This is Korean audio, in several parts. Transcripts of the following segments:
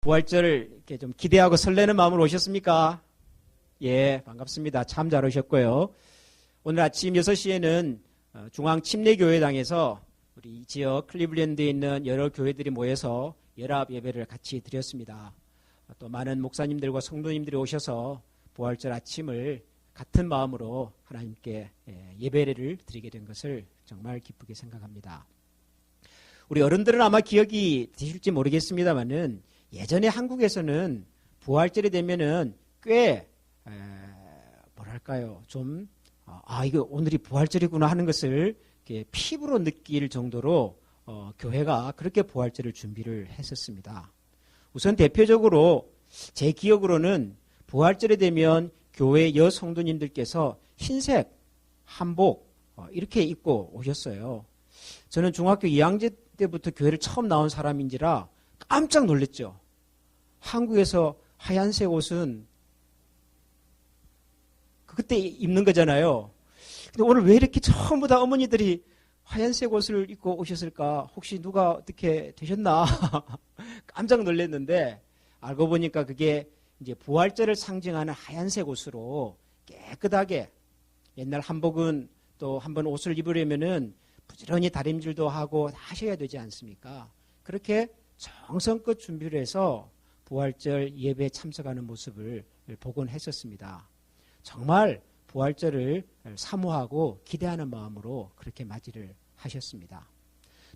부활절을 이렇게 좀 기대하고 설레는 마음으로 오셨습니까? 예, 반갑습니다. 참 잘 오셨고요. 오늘 아침 6시에는 어, 중앙 침례교회당에서 우리 지역 클리블랜드에 있는 여러 교회들이 모여서 연합 예배를 같이 드렸습니다. 또 많은 목사님들과 성도님들이 오셔서 부활절 아침을 같은 마음으로 하나님께 예, 예배를 드리게 된 것을 정말 기쁘게 생각합니다. 우리 어른들은 아마 기억이 되실지 모르겠습니다만은 예전에 한국에서는 부활절이 되면은 꽤 에, 뭐랄까요 좀 아 이거 오늘이 부활절이구나 하는 것을 피부로 느낄 정도로 어, 교회가 그렇게 부활절을 준비를 했었습니다. 우선 대표적으로 제 기억으로는 부활절이 되면 교회 여성도님들께서 흰색 한복 어, 이렇게 입고 오셨어요. 저는 중학교 2학년 때부터 교회를 처음 나온 사람인지라 깜짝 놀랐죠. 한국에서 하얀색 옷은 그때 입는 거잖아요. 근데 오늘 왜 이렇게 전부 다 어머니들이 하얀색 옷을 입고 오셨을까? 혹시 누가 어떻게 되셨나? 깜짝 놀랐는데 알고 보니까 그게 이제 부활절을 상징하는 하얀색 옷으로 깨끗하게 옛날 한복은 또 한번 옷을 입으려면은 부지런히 다림질도 하고 하셔야 되지 않습니까? 그렇게 정성껏 준비를 해서 부활절 예배에 참석하는 모습을 보곤 했었습니다. 정말 부활절을 사모하고 기대하는 마음으로 그렇게 맞이를 하셨습니다.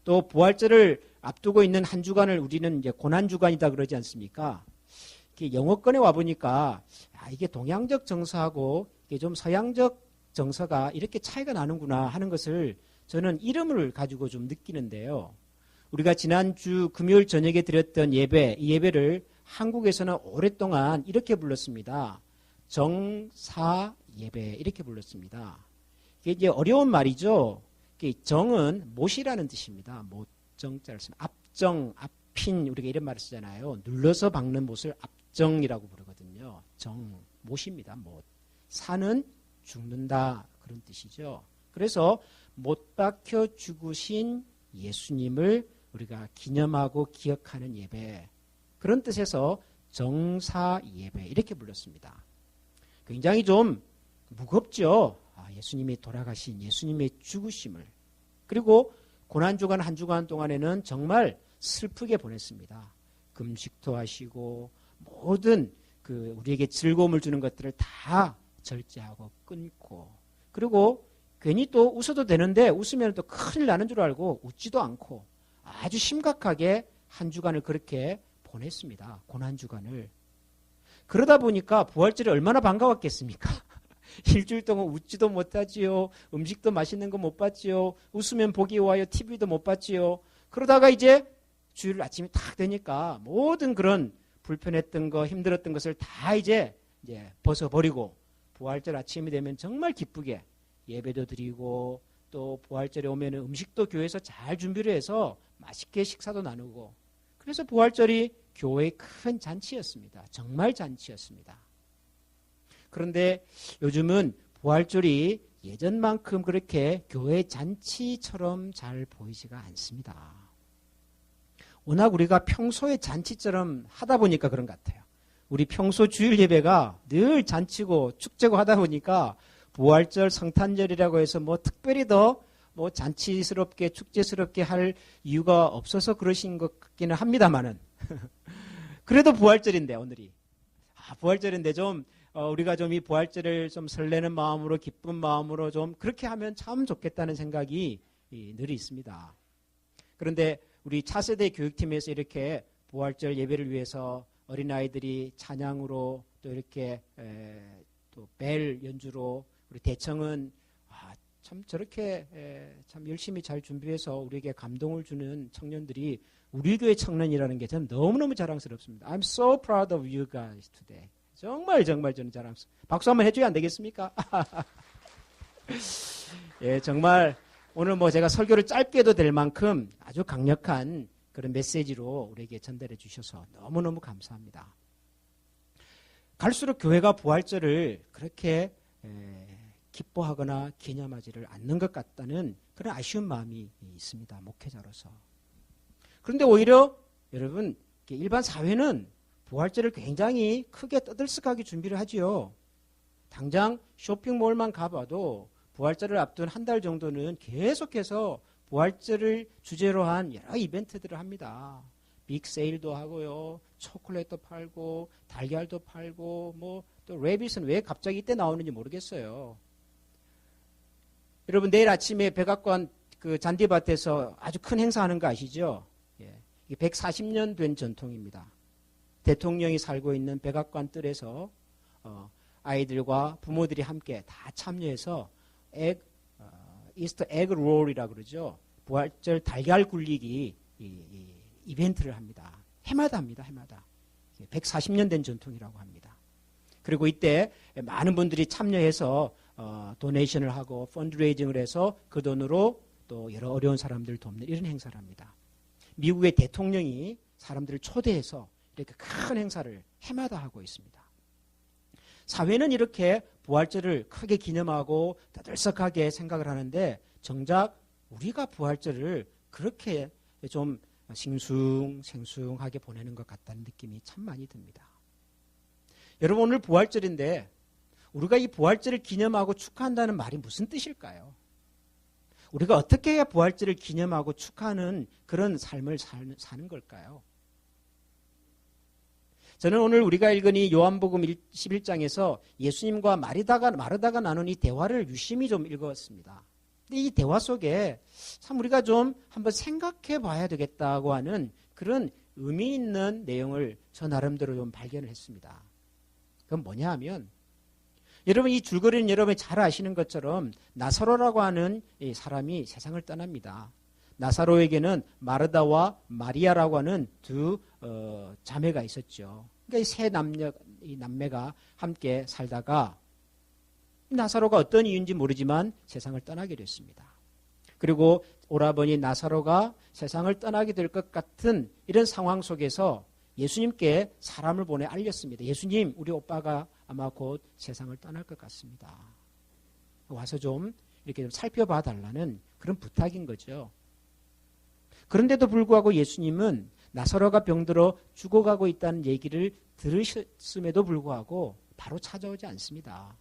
또 부활절을 앞두고 있는 한 주간을 우리는 이제 고난 주간이다 그러지 않습니까? 영어권에 와 보니까 아, 이게 동양적 정서하고 이게 좀 서양적 정서가 이렇게 차이가 나는구나 하는 것을 저는 이름을 가지고 좀 느끼는데요. 우리가 지난주 금요일 저녁에 드렸던 예배, 이 예배를 한국에서는 오랫동안 이렇게 불렀습니다. 정사 예배 이렇게 불렀습니다. 이게 이제 어려운 말이죠. 정은 못이라는 뜻입니다. 못 정자를 쓰면 앞정, 앞핀 우리가 이런 말을 쓰잖아요. 눌러서 박는 못을 앞정이라고 부르거든요. 정, 못입니다. 못. 사는 죽는다 그런 뜻이죠. 그래서 못 박혀 죽으신 예수님을 우리가 기념하고 기억하는 예배 그런 뜻에서 정사 예배 이렇게 불렀습니다. 굉장히 좀 무겁죠. 아, 예수님이 돌아가신 예수님의 죽으심을 그리고 고난 주간 한 주간 동안에는 정말 슬프게 보냈습니다. 금식도 하시고 모든 그 우리에게 즐거움을 주는 것들을 다 절제하고 끊고 그리고 괜히 또 웃어도 되는데 웃으면 또 큰일 나는 줄 알고 웃지도 않고 아주 심각하게 한 주간을 그렇게 보냈습니다. 고난 주간을. 그러다 보니까 부활절이 얼마나 반가웠겠습니까? 일주일 동안 웃지도 못하지요. 음식도 맛있는 거 못 봤지요. 웃으면 보기 와요. TV도 못 봤지요. 그러다가 이제 주일 아침이 딱 되니까 모든 그런 불편했던 거, 힘들었던 것을 다 이제 이제 벗어버리고 부활절 아침이 되면 정말 기쁘게 예배도 드리고 또 부활절에 오면 음식도 교회에서 잘 준비를 해서 맛있게 식사도 나누고 그래서 부활절이 교회의 큰 잔치였습니다. 정말 잔치였습니다. 그런데 요즘은 부활절이 예전만큼 그렇게 교회 잔치처럼 잘 보이지가 않습니다. 워낙 우리가 평소에 잔치처럼 하다 보니까 그런 것 같아요. 우리 평소 주일 예배가 늘 잔치고 축제고 하다 보니까 부활절 성탄절이라고 해서 뭐 특별히 더 뭐 잔치스럽게 축제스럽게 할 이유가 없어서 그러신 것 같기는 합니다만은 그래도 부활절인데 오늘이 아, 부활절인데 좀 어, 우리가 좀 이 부활절을 좀 설레는 마음으로 기쁜 마음으로 좀 그렇게 하면 참 좋겠다는 생각이 이, 늘 있습니다. 그런데 우리 차세대 교육팀에서 이렇게 부활절 예배를 위해서 어린아이들이 찬양으로 또 이렇게 또 벨 연주로 우리 대청은 아, 참 저렇게 에, 참 열심히 잘 준비해서 우리에게 감동을 주는 청년들이 우리 교회 청년이라는 게 저는 너무너무 자랑스럽습니다. I'm so proud of you guys today. 정말 정말 저는 자랑스럽습니다. 박수 한번 해줘야 안 되겠습니까? 예, 정말 오늘 뭐 제가 설교를 짧게 해도 될 만큼 아주 강력한 그런 메시지로 우리에게 전달해 주셔서 너무너무 감사합니다. 갈수록 교회가 부활절을 그렇게 기뻐하거나 기념하지를 않는 것 같다는 그런 아쉬운 마음이 있습니다. 목회자로서. 그런데 오히려 여러분 일반 사회는 부활절을 굉장히 크게 떠들썩하게 준비를 하지요. 당장 쇼핑몰만 가봐도 부활절을 앞둔 한 달 정도는 계속해서 부활절을 주제로 한 여러 이벤트들을 합니다. 빅 세일도 하고요. 초콜릿도 팔고 달걀도 팔고 뭐 또 레빗은 왜 갑자기 이때 나오는지 모르겠어요. 여러분 내일 아침에 백악관 그 잔디밭에서 아주 큰 행사하는 거 아시죠? 예. 이게 140년 된 전통입니다. 대통령이 살고 있는 백악관 뜰에서 어, 아이들과 부모들이 함께 다 참여해서 egg, 어, 이스터 에그 롤이라 그러죠. 부활절 달걀 굴리기 이, 이, 이벤트를 합니다. 해마다 합니다. 해마다. 140년 된 전통이라고 합니다. 그리고 이때 많은 분들이 참여해서 어, 도네이션을 하고 펀드레이징을 해서 그 돈으로 또 여러 어려운 사람들을 돕는 이런 행사를 합니다. 미국의 대통령이 사람들을 초대해서 이렇게 큰 행사를 해마다 하고 있습니다. 사회는 이렇게 부활절을 크게 기념하고 떠들썩하게 생각을 하는데 정작 우리가 부활절을 그렇게 좀 싱숭생숭하게 보내는 것 같다는 느낌이 참 많이 듭니다. 여러분 오늘 부활절인데 우리가 이 부활절을 기념하고 축하한다는 말이 무슨 뜻일까요? 우리가 어떻게 해야 부활절을 기념하고 축하하는 그런 삶을 사는 걸까요? 저는 오늘 우리가 읽은 이 요한복음 11장에서 예수님과 마리다가 마르다가 나눈 이 대화를 유심히 좀 읽었습니다. 근데 이 대화 속에 참 우리가 좀 한번 생각해 봐야 되겠다고 하는 그런 의미 있는 내용을 저 나름대로 좀 발견을 했습니다. 그건 뭐냐 하면 여러분 이 줄거리는 여러분이 잘 아시는 것처럼 나사로라고 하는 사람이 세상을 떠납니다. 나사로에게는 마르다와 마리아라고 하는 두 어, 자매가 있었죠. 그러니까 세 남녀, 이 남매가 함께 살다가 나사로가 어떤 이유인지 모르지만 세상을 떠나게 됐습니다. 그리고 오라버니 나사로가 세상을 떠나게 될 것 같은 이런 상황 속에서 예수님께 사람을 보내 알렸습니다. 예수님, 우리 오빠가 아마 곧 세상을 떠날 것 같습니다. 와서 좀 이렇게 좀 살펴봐 달라는 그런 부탁인 거죠. 그런데도 불구하고 예수님은 나사로가 병들어 죽어가고 있다는 얘기를 들으셨음에도 불구하고 바로 찾아오지 않습니다.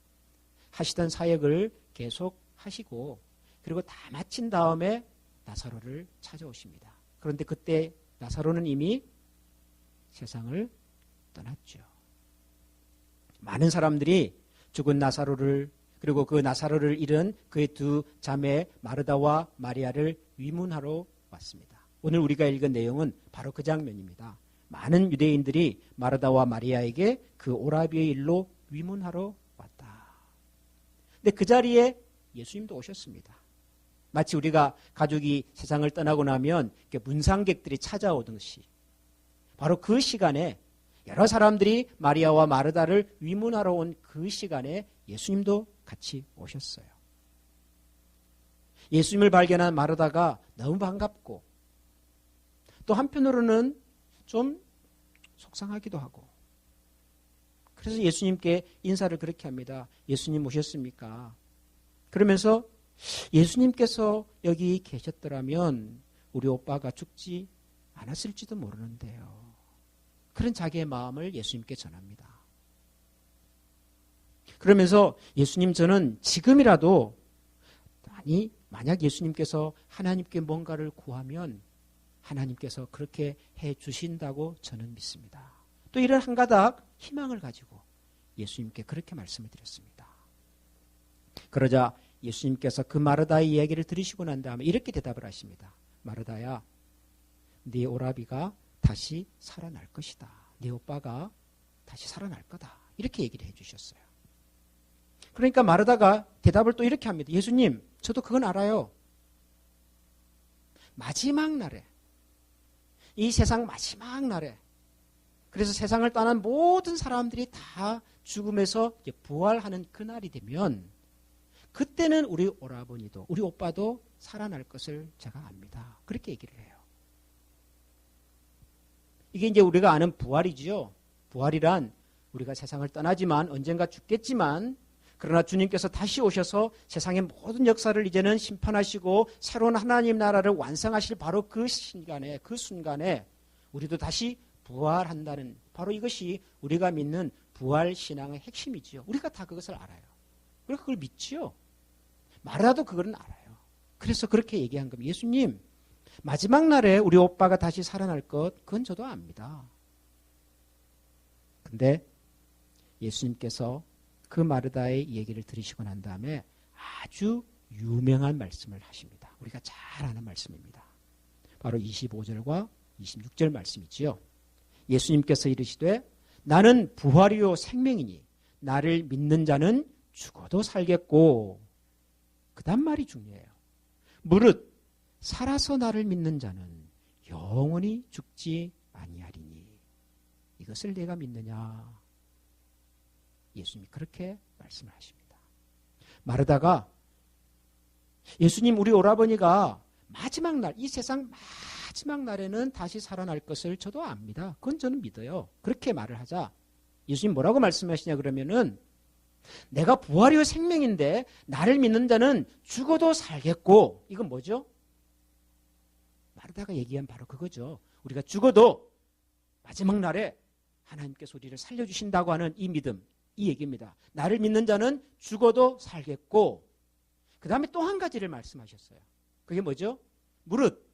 하시던 사역을 계속 하시고 그리고 다 마친 다음에 나사로를 찾아오십니다. 그런데 그때 나사로는 이미 세상을 떠났죠. 많은 사람들이 죽은 나사로를 그리고 그 나사로를 잃은 그의 두 자매 마르다와 마리아를 위문하러 왔습니다. 오늘 우리가 읽은 내용은 바로 그 장면입니다. 많은 유대인들이 마르다와 마리아에게 그 오라비의 일로 위문하러 왔다. 근데 그 자리에 예수님도 오셨습니다. 마치 우리가 가족이 세상을 떠나고 나면 문상객들이 찾아오듯이 바로 그 시간에 여러 사람들이 마리아와 마르다를 위문하러 온 그 시간에 예수님도 같이 오셨어요. 예수님을 발견한 마르다가 너무 반갑고 또 한편으로는 좀 속상하기도 하고. 그래서 예수님께 인사를 그렇게 합니다. 예수님 오셨습니까? 그러면서 예수님께서 여기 계셨더라면 우리 오빠가 죽지 않았을지도 모르는데요. 그런 자기의 마음을 예수님께 전합니다. 그러면서 예수님 저는 지금이라도 아니 만약 예수님께서 하나님께 뭔가를 구하면 하나님께서 그렇게 해 주신다고 저는 믿습니다. 또 이런 한 가닥 희망을 가지고 예수님께 그렇게 말씀을 드렸습니다. 그러자 예수님께서 그 마르다의 이야기를 들으시고 난 다음에 이렇게 대답을 하십니다. 마르다야, 네 오라비가 다시 살아날 것이다. 네 오빠가 다시 살아날 거다. 이렇게 얘기를 해주셨어요. 그러니까 마르다가 대답을 또 이렇게 합니다. 예수님, 저도 그건 알아요. 마지막 날에 이 세상 마지막 날에 그래서 세상을 떠난 모든 사람들이 다 죽음에서 부활하는 그날이 되면 그때는 우리 오라버니도 우리 오빠도 살아날 것을 제가 압니다. 그렇게 얘기를 해요. 이게 이제 우리가 아는 부활이지요. 부활이란 우리가 세상을 떠나지만 언젠가 죽겠지만 그러나 주님께서 다시 오셔서 세상의 모든 역사를 이제는 심판하시고 새로운 하나님 나라를 완성하실 바로 그 시간에 그 순간에 우리도 다시 부활한다는 바로 이것이 우리가 믿는 부활 신앙의 핵심이지요. 우리가 다 그것을 알아요. 그리고 그걸 믿지요. 말라도 그거는 알아요. 그래서 그렇게 얘기한 겁니다. 예수님, 마지막 날에 우리 오빠가 다시 살아날 것, 그건 저도 압니다. 근데 예수님께서 그 마르다의 얘기를 들으시고 난 다음에 아주 유명한 말씀을 하십니다. 우리가 잘 아는 말씀입니다. 바로 25절과 26절 말씀이지요. 예수님께서 이르시되 나는 부활이요 생명이니 나를 믿는 자는 죽어도 살겠고 그다음 말이 중요해요. 무릇 살아서 나를 믿는 자는 영원히 죽지 아니하리니 이것을 내가 믿느냐 예수님이 그렇게 말씀을 하십니다. 마르다가 예수님 우리 오라버니가 마지막 날 이 세상 마지막 날에는 다시 살아날 것을 저도 압니다. 그건 저는 믿어요. 그렇게 말을 하자 예수님 뭐라고 말씀하시냐 그러면은 내가 부활이요 생명인데 나를 믿는 자는 죽어도 살겠고 이건 뭐죠? 마르다가 얘기한 바로 그거죠. 우리가 죽어도 마지막 날에 하나님께서 우리를 살려주신다고 하는 이 믿음, 이 얘기입니다. 나를 믿는 자는 죽어도 살겠고, 그 다음에 또 한 가지를 말씀하셨어요. 그게 뭐죠? 무릇,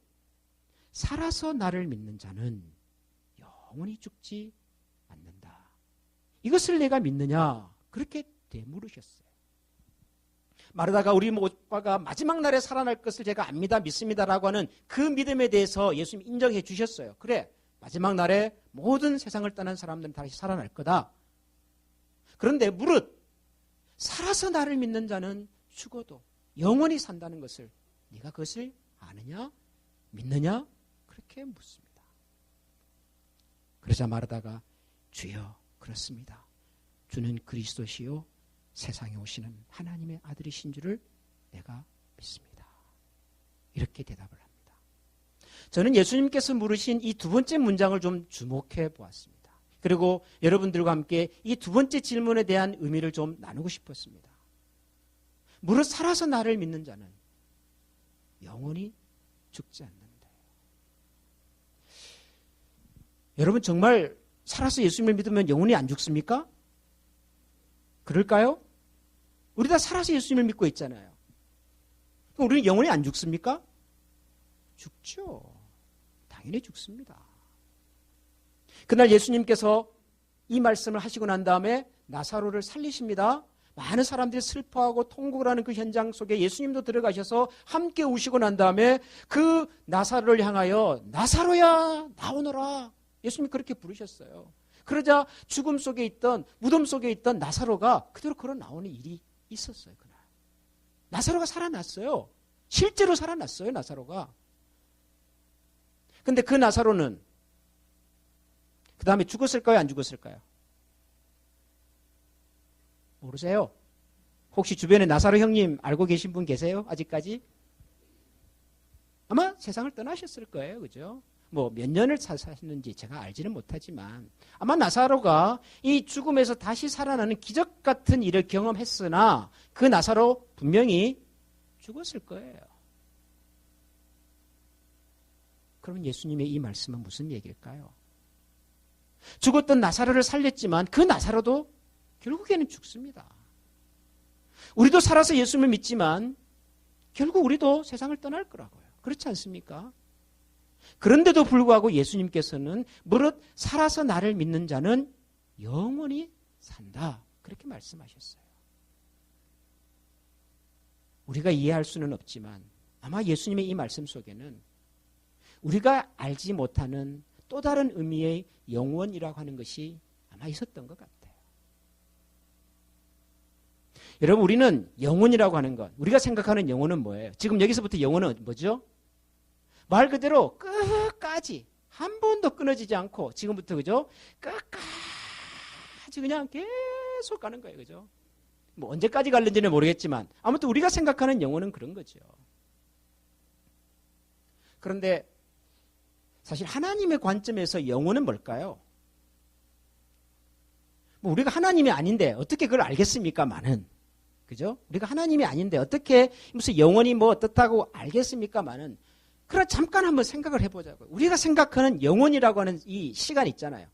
살아서 나를 믿는 자는 영원히 죽지 않는다. 이것을 내가 믿느냐? 그렇게 되물으셨어요. 말하다가 우리 오빠가 마지막 날에 살아날 것을 제가 압니다, 믿습니다라고 하는 그 믿음에 대해서 예수님 인정해 주셨어요. 그래, 마지막 날에 모든 세상을 떠난 사람들은 다시 살아날 거다. 그런데 무릇 살아서 나를 믿는 자는 죽어도 영원히 산다는 것을 네가 그것을 아느냐? 믿느냐? 그렇게 묻습니다. 그러자 말하다가 주여 그렇습니다. 주는 그리스도시요 세상에 오시는 하나님의 아들이신 줄을 내가 믿습니다. 이렇게 대답을 합니다. 저는 예수님께서 물으신 이 두 번째 문장을 좀 주목해 보았습니다. 그리고 여러분들과 함께 이 두 번째 질문에 대한 의미를 좀 나누고 싶었습니다. 무릇 살아서 나를 믿는 자는 영원히 죽지 않는다. 여러분 정말 살아서 예수님을 믿으면 영원히 안 죽습니까? 그럴까요? 우리 다 살아서 예수님을 믿고 있잖아요. 우리는 영원히 안 죽습니까? 죽죠. 당연히 죽습니다. 그날 예수님께서 이 말씀을 하시고 난 다음에 나사로를 살리십니다. 많은 사람들이 슬퍼하고 통곡을 하는 그 현장 속에 예수님도 들어가셔서 함께 우시고 난 다음에 그 나사로를 향하여 나사로야 나오너라. 예수님이 그렇게 부르셨어요. 그러자 죽음 속에 있던 무덤 속에 있던 나사로가 그대로 걸어 나오는 일이 있었어요. 그날. 나사로가 살아났어요. 실제로 살아났어요. 나사로가. 근데 그 나사로는 그 다음에 죽었을까요? 안 죽었을까요? 모르세요? 혹시 주변에 나사로 형님 알고 계신 분 계세요? 아직까지? 아마 세상을 떠나셨을 거예요. 그죠? 뭐 몇 년을 사셨는지 제가 알지는 못하지만 아마 나사로가 이 죽음에서 다시 살아나는 기적 같은 일을 경험했으나 그 나사로 분명히 죽었을 거예요. 그러면 예수님의 이 말씀은 무슨 얘기일까요? 죽었던 나사로를 살렸지만 그 나사로도 결국에는 죽습니다. 우리도 살아서 예수님을 믿지만 결국 우리도 세상을 떠날 거라고요. 그렇지 않습니까? 그런데도 불구하고 예수님께서는 무릇 살아서 나를 믿는 자는 영원히 산다. 그렇게 말씀하셨어요. 우리가 이해할 수는 없지만 아마 예수님의 이 말씀 속에는 우리가 알지 못하는 또 다른 의미의 영원이라고 하는 것이 아마 있었던 것 같아요. 여러분, 우리는 영혼이라고 하는 것, 우리가 생각하는 영혼은 뭐예요? 지금 여기서부터 영혼은 뭐죠? 말 그대로 끝까지 한 번도 끊어지지 않고 지금부터 그죠? 끝까지 그냥 계속 가는 거예요. 그죠? 뭐 언제까지 갈는지는 모르겠지만 아무튼 우리가 생각하는 영혼은 그런 거죠. 그런데 사실 하나님의 관점에서 영혼은 뭘까요? 뭐 우리가 하나님이 아닌데 어떻게 그걸 알겠습니까? 많은. 그죠? 우리가 하나님이 아닌데 어떻게 무슨 영혼이 뭐 어떻다고 알겠습니까? 많은. 그러나 잠깐 한번 생각을 해보자고요. 우리가 생각하는 영혼이라고 하는 이 시간 있잖아요.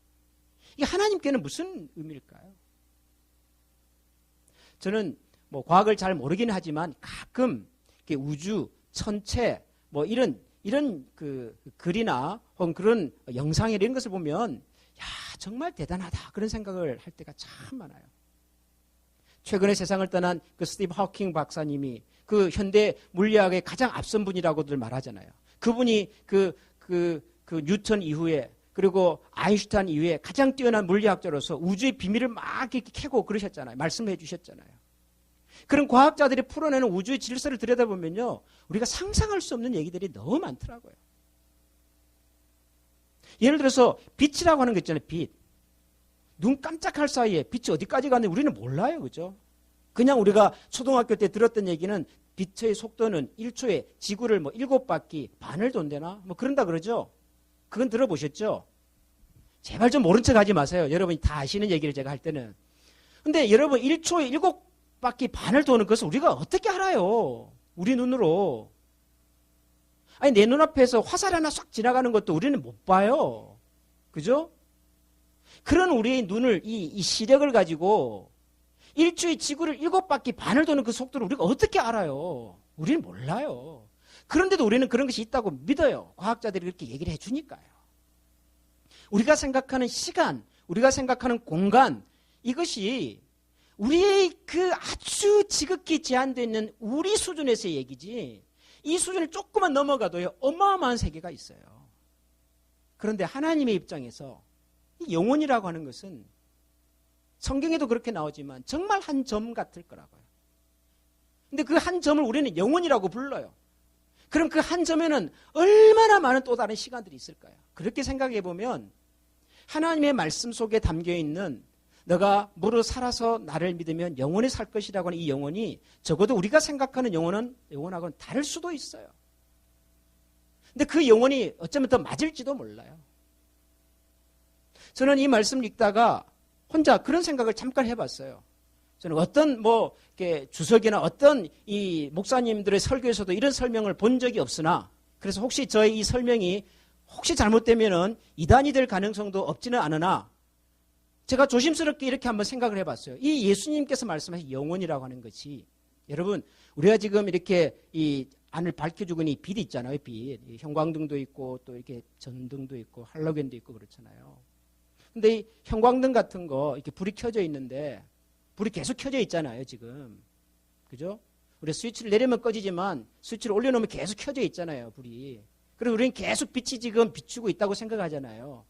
이게 하나님께는 무슨 의미일까요? 저는 뭐 과학을 잘 모르긴 하지만 가끔 우주, 천체, 뭐 이런 이런 그 글이나 혹은 그런 영상 이런 것을 보면 야 정말 대단하다 그런 생각을 할 때가 참 많아요. 최근에 세상을 떠난 그 스티브 하킹 박사님이 그 현대 물리학의 가장 앞선 분이라고들 말하잖아요. 그분이 그, 그, 그 뉴턴 이후에 그리고 아인슈타인 이후에 가장 뛰어난 물리학자로서 우주의 비밀을 막 이렇게 캐고 그러셨잖아요. 말씀해 주셨잖아요. 그런 과학자들이 풀어내는 우주의 질서를 들여다보면요. 우리가 상상할 수 없는 얘기들이 너무 많더라고요. 예를 들어서 빛이라고 하는 거 있잖아요. 빛. 눈 깜짝할 사이에 빛이 어디까지 갔는지 우리는 몰라요. 그죠? 그냥 우리가 초등학교 때 들었던 얘기는 빛의 속도는 1초에 지구를 뭐 7바퀴 반을 돈대나? 뭐 그런다 그러죠? 그건 들어보셨죠? 제발 좀 모른 척 하지 마세요. 여러분이 다 아시는 얘기를 제가 할 때는. 근데 여러분 1초에 7바퀴 반을 도는 것을 우리가 어떻게 알아요? 우리 눈으로. 아니, 내 눈앞에서 화살 하나 싹 지나가는 것도 우리는 못 봐요. 그죠? 그런 우리의 눈을, 이, 이 시력을 가지고 일주일 지구를 일곱 바퀴 반을 도는 그 속도를 우리가 어떻게 알아요? 우리는 몰라요. 그런데도 우리는 그런 것이 있다고 믿어요. 과학자들이 그렇게 얘기를 해주니까요. 우리가 생각하는 시간, 우리가 생각하는 공간, 이것이 우리의 그 아주 지극히 제한되어 있는 우리 수준에서의 얘기지, 이 수준을 조금만 넘어가도요, 어마어마한 세계가 있어요. 그런데 하나님의 입장에서 영혼이라고 하는 것은 성경에도 그렇게 나오지만 정말 한 점 같을 거라고요. 근데 그 한 점을 우리는 영혼이라고 불러요. 그럼 그 한 점에는 얼마나 많은 또 다른 시간들이 있을까요? 그렇게 생각해 보면 하나님의 말씀 속에 담겨 있는 너가 무릇 살아서 나를 믿으면 영원히 살 것이라고 하는 이 영혼이 적어도 우리가 생각하는 영혼은 영혼하고는 다를 수도 있어요. 근데 그 영혼이 어쩌면 더 맞을지도 몰라요. 저는 이 말씀을 읽다가 혼자 그런 생각을 잠깐 해봤어요. 저는 어떤 뭐 주석이나 어떤 이 목사님들의 설교에서도 이런 설명을 본 적이 없으나 그래서 혹시 저의 이 설명이 혹시 잘못되면은 이단이 될 가능성도 없지는 않으나 제가 조심스럽게 이렇게 한번 생각을 해봤어요. 이 예수님께서 말씀하신 영혼이라고 하는 것이 여러분 우리가 지금 이렇게 이 안을 밝혀주고 있는 빛 있잖아요. 빛 형광등도 있고 또 이렇게 전등도 있고 할로겐도 있고 그렇잖아요. 근데 이 형광등 같은 거 이렇게 불이 켜져 있는데 불이 계속 켜져 있잖아요, 지금. 그죠? 우리 스위치를 내리면 꺼지지만 스위치를 올려놓으면 계속 켜져 있잖아요, 불이. 그리고 우리는 계속 빛이 지금 비추고 있다고 생각하잖아요.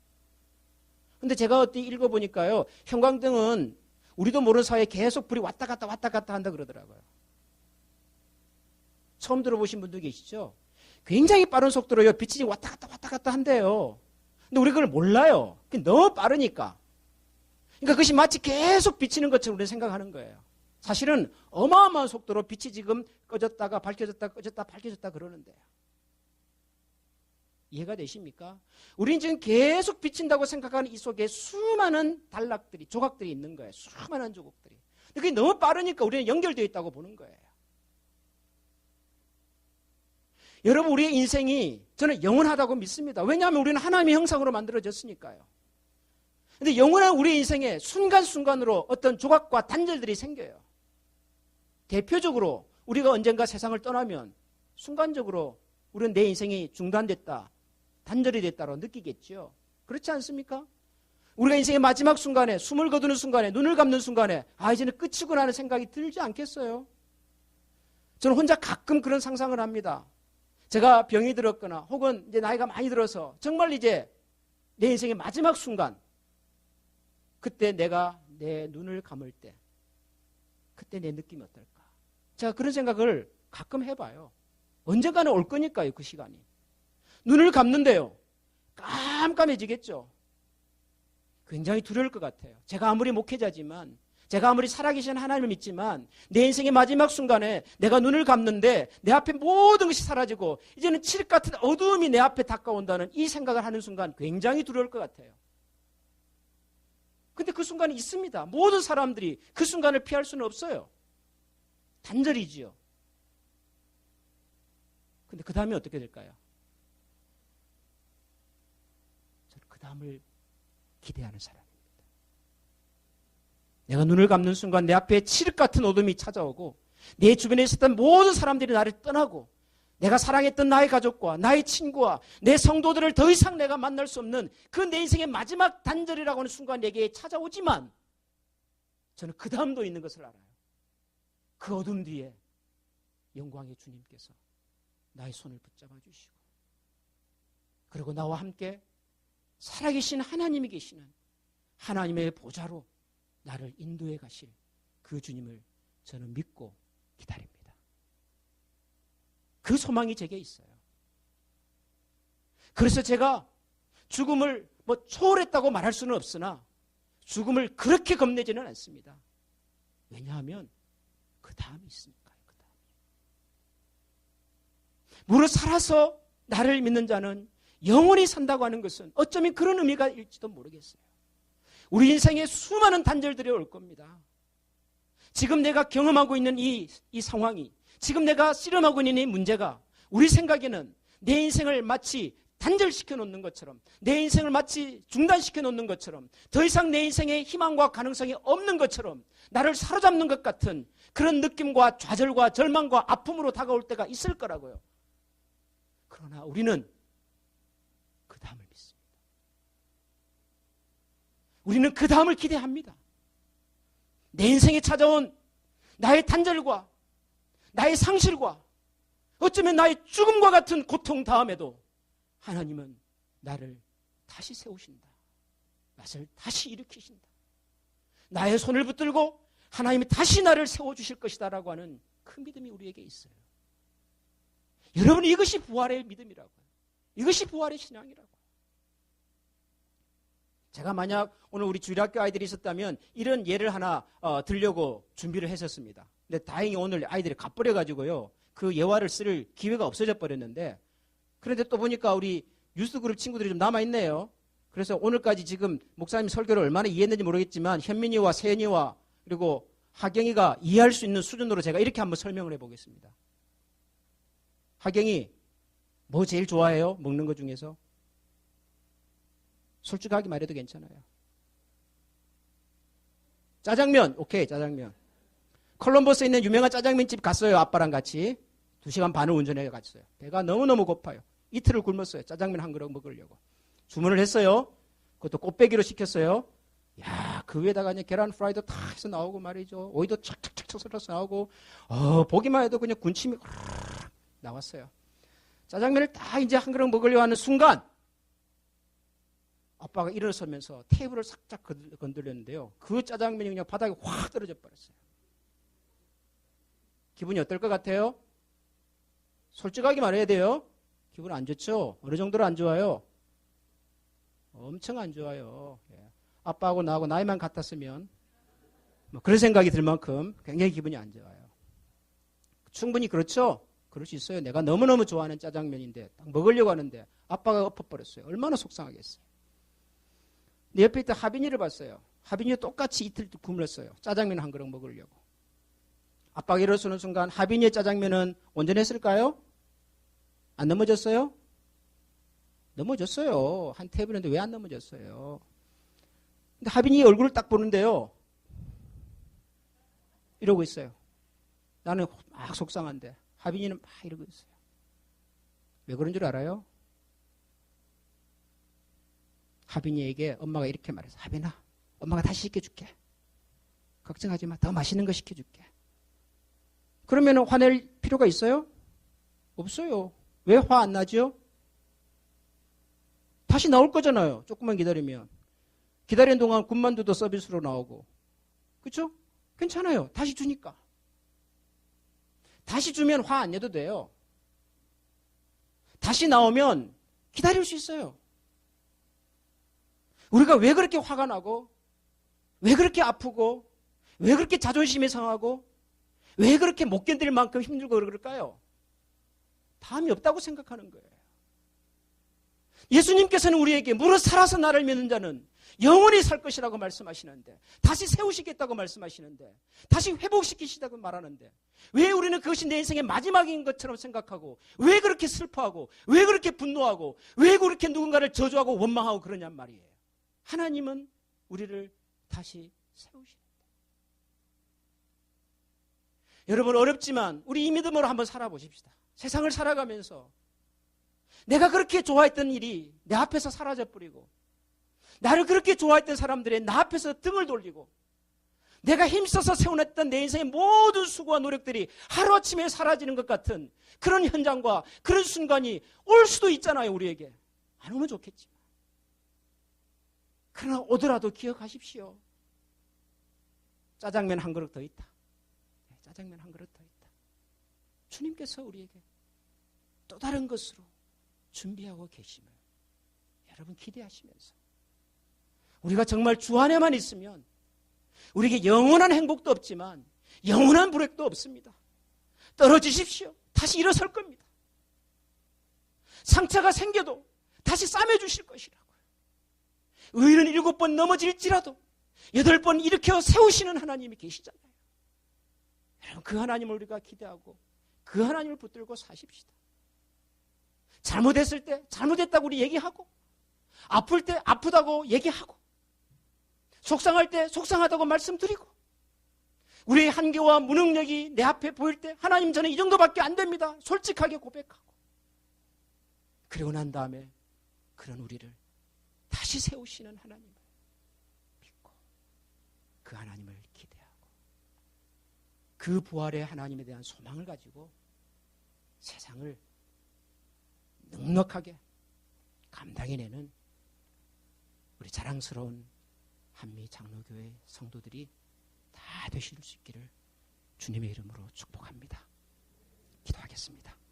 근데 제가 어디 읽어보니까요, 형광등은 우리도 모르는 사이에 계속 불이 왔다 갔다 왔다 갔다 한다 그러더라고요. 처음 들어보신 분도 계시죠? 굉장히 빠른 속도로요, 빛이 왔다 갔다 왔다 갔다 한대요. 근데 우리 그걸 몰라요. 너무 빠르니까. 그러니까 그것이 마치 계속 비치는 것처럼 우리는 생각하는 거예요. 사실은 어마어마한 속도로 빛이 지금 꺼졌다가 밝혀졌다 꺼졌다 밝혀졌다 그러는데요. 이해가 되십니까? 우리는 지금 계속 비친다고 생각하는 이 속에 수많은 단락들이 조각들이 있는 거예요. 수많은 조각들이. 근데 그게 너무 빠르니까 우리는 연결되어 있다고 보는 거예요. 여러분 우리의 인생이 저는 영원하다고 믿습니다. 왜냐하면 우리는 하나님의 형상으로 만들어졌으니까요. 근데 영원한 우리 인생에 순간순간으로 어떤 조각과 단절들이 생겨요. 대표적으로 우리가 언젠가 세상을 떠나면 순간적으로 우리는 내 인생이 중단됐다, 단절이 됐다고 느끼겠죠. 그렇지 않습니까? 우리가 인생의 마지막 순간에 숨을 거두는 순간에 눈을 감는 순간에 아 이제는 끝이구나 하는 생각이 들지 않겠어요? 저는 혼자 가끔 그런 상상을 합니다. 제가 병이 들었거나 혹은 이제 나이가 많이 들어서 정말 이제 내 인생의 마지막 순간 그때 내가 내 눈을 감을 때 그때 내 느낌이 어떨까? 제가 그런 생각을 가끔 해봐요. 언젠가는 올 거니까요, 그 시간이. 눈을 감는데요. 깜깜해지겠죠. 굉장히 두려울 것 같아요. 제가 아무리 목회자지만 제가 아무리 살아계신 하나님을 믿지만 내 인생의 마지막 순간에 내가 눈을 감는데 내 앞에 모든 것이 사라지고 이제는 칠흑 같은 어두움이 내 앞에 다가온다는 이 생각을 하는 순간 굉장히 두려울 것 같아요. 근데 그 순간이 있습니다. 모든 사람들이 그 순간을 피할 수는 없어요. 단절이지요. 근데 그 다음에 어떻게 될까요? 저는 그 다음을 기대하는 사람입니다. 내가 눈을 감는 순간 내 앞에 칠흑 같은 어둠이 찾아오고 내 주변에 있었던 모든 사람들이 나를 떠나고 내가 사랑했던 나의 가족과 나의 친구와 내 성도들을 더 이상 내가 만날 수 없는 그 내 인생의 마지막 단절이라고 하는 순간 내게 찾아오지만 저는 그 다음도 있는 것을 알아요. 그 어둠 뒤에 영광의 주님께서 나의 손을 붙잡아 주시고 그리고 나와 함께 살아계신 하나님이 계시는 하나님의 보좌로 나를 인도해 가실 그 주님을 저는 믿고 기다립니다. 그 소망이 제게 있어요. 그래서 제가 죽음을 뭐 초월했다고 말할 수는 없으나 죽음을 그렇게 겁내지는 않습니다. 왜냐하면 그 다음이 있으니까요. 그 다음. 무릇 살아서 나를 믿는 자는 영원히 산다고 하는 것은 어쩌면 그런 의미가 일지도 모르겠어요. 우리 인생에 수많은 단절들이 올 겁니다. 지금 내가 경험하고 있는 이, 이 상황이, 지금 내가 씨름하고 있는 이 문제가 우리 생각에는 내 인생을 마치 단절시켜 놓는 것처럼, 내 인생을 마치 중단시켜 놓는 것처럼, 더 이상 내 인생에 희망과 가능성이 없는 것처럼, 나를 사로잡는 것 같은 그런 느낌과 좌절과 절망과 아픔으로 다가올 때가 있을 거라고요. 그러나 우리는 그 다음을 믿습니다. 우리는 그 다음을 기대합니다. 내 인생에 찾아온 나의 단절과 나의 상실과 어쩌면 나의 죽음과 같은 고통 다음에도 하나님은 나를 다시 세우신다. 나를 다시 일으키신다. 나의 손을 붙들고 하나님이 다시 나를 세워주실 것이다라고 하는 큰 믿음이 우리에게 있어요. 여러분 이것이 부활의 믿음이라고요. 이것이 부활의 신앙이라고. 제가 만약 오늘 우리 주일학교 아이들이 있었다면 이런 예를 하나 어, 들려고 준비를 했었습니다. 근데 다행히 오늘 아이들이 갚버려 가지고요. 그 예화를 쓸 기회가 없어져 버렸는데 그런데 또 보니까 우리 뉴스그룹 친구들이 좀 남아 있네요. 그래서 오늘까지 지금 목사님 설교를 얼마나 이해했는지 모르겠지만 현민이와 세연이와 그리고 하경이가 이해할 수 있는 수준으로 제가 이렇게 한번 설명을 해보겠습니다. 하경이 뭐 제일 좋아해요? 먹는 것 중에서? 솔직하게 말해도 괜찮아요. 짜장면, 오케이, 짜장면. 컬럼버스에 있는 유명한 짜장면집 갔어요, 아빠랑 같이. 두 시간 반을 운전해 갔어요. 배가 너무너무 고파요. 이틀을 굶었어요. 짜장면 한 그릇 먹으려고. 주문을 했어요. 그것도 꽃배기로 시켰어요. 야, 그 위에다가 이제 계란 프라이도 다 해서 나오고 말이죠. 오이도 착착착착 썰어서 나오고, 어, 보기만 해도 그냥 군침이 나왔어요. 짜장면을 다 이제 한 그릇 먹으려고 하는 순간, 아빠가 일어서면서 테이블을 살짝 건드렸는데요. 그 짜장면이 그냥 바닥에 확 떨어져 버렸어요. 기분이 어떨 것 같아요? 솔직하게 말해야 돼요. 기분 안 좋죠? 어느 정도로 안 좋아요? 엄청 안 좋아요. 예. 아빠하고 나하고 나이만 같았으면 뭐 그런 생각이 들 만큼 굉장히 기분이 안 좋아요. 충분히 그렇죠? 그럴 수 있어요. 내가 너무너무 좋아하는 짜장면인데 딱 먹으려고 하는데 아빠가 엎어버렸어요. 얼마나 속상하겠어요. 내 옆에 있던 하빈이를 봤어요. 하빈이가 똑같이 이틀 굶었어요. 짜장면 한 그릇 먹으려고. 아빠가 일어서는 순간 하빈이의 짜장면은 온전했을까요? 안 넘어졌어요? 넘어졌어요. 한 테이블인데 왜 안 넘어졌어요? 근데 하빈이 얼굴을 딱 보는데요. 이러고 있어요. 나는 막 속상한데 하빈이는 막 이러고 있어요. 왜 그런 줄 알아요? 하빈이에게 엄마가 이렇게 말해서 하빈아 엄마가 다시 시켜줄게. 걱정하지 마. 더 맛있는 거 시켜줄게. 그러면 화낼 필요가 있어요? 없어요. 왜 화 안 나죠? 다시 나올 거잖아요. 조금만 기다리면. 기다리는 동안 군만두도 서비스로 나오고. 그쵸? 괜찮아요. 다시 주니까. 다시 주면 화 안 내도 돼요. 다시 나오면 기다릴 수 있어요. 우리가 왜 그렇게 화가 나고, 왜 그렇게 아프고, 왜 그렇게 자존심이 상하고, 왜 그렇게 못 견딜 만큼 힘들고 그럴까요? 다음이 없다고 생각하는 거예요. 예수님께서는 우리에게 무릇 살아서 나를 믿는 자는 영원히 살 것이라고 말씀하시는데 다시 세우시겠다고 말씀하시는데 다시 회복시키시다고 말하는데 왜 우리는 그것이 내 인생의 마지막인 것처럼 생각하고 왜 그렇게 슬퍼하고 왜 그렇게 분노하고 왜 그렇게 누군가를 저주하고 원망하고 그러냔 말이에요. 하나님은 우리를 다시 세우시는다. 여러분 어렵지만 우리 이 믿음으로 한번 살아보십시다. 세상을 살아가면서 내가 그렇게 좋아했던 일이 내 앞에서 사라져 버리고 나를 그렇게 좋아했던 사람들이 나 앞에서 등을 돌리고 내가 힘써서 세워냈던 내 인생의 모든 수고와 노력들이 하루아침에 사라지는 것 같은 그런 현장과 그런 순간이 올 수도 있잖아요, 우리에게. 안 오면 좋겠지만. 그러나 오더라도 기억하십시오. 짜장면 한 그릇 더 있다. 네, 짜장면 한 그릇 더 있다. 주님께서 우리에게 또 다른 것으로 준비하고 계심을 여러분 기대하시면서 우리가 정말 주 안에만 있으면 우리에게 영원한 행복도 없지만 영원한 불행도 없습니다. 떨어지십시오. 다시 일어설 겁니다. 상처가 생겨도 다시 싸매주실 것이라고요. 의인은 일곱 번 넘어질지라도 여덟 번 일으켜 세우시는 하나님이 계시잖아요. 여러분, 그 하나님을 우리가 기대하고 그 하나님을 붙들고 사십시다. 잘못했을 때 잘못했다고 우리 얘기하고 아플 때 아프다고 얘기하고 속상할 때 속상하다고 말씀드리고 우리의 한계와 무능력이 내 앞에 보일 때 하나님 저는 이 정도밖에 안 됩니다. 솔직하게 고백하고 그리고 난 다음에 그런 우리를 다시 세우시는 하나님을 믿고 그 하나님을 기대하고 그 부활의 하나님에 대한 소망을 가지고 세상을 넉넉하게 감당해내는 우리 자랑스러운 한미 장로교회 성도들이 다 되실 수 있기를 주님의 이름으로 축복합니다. 기도하겠습니다.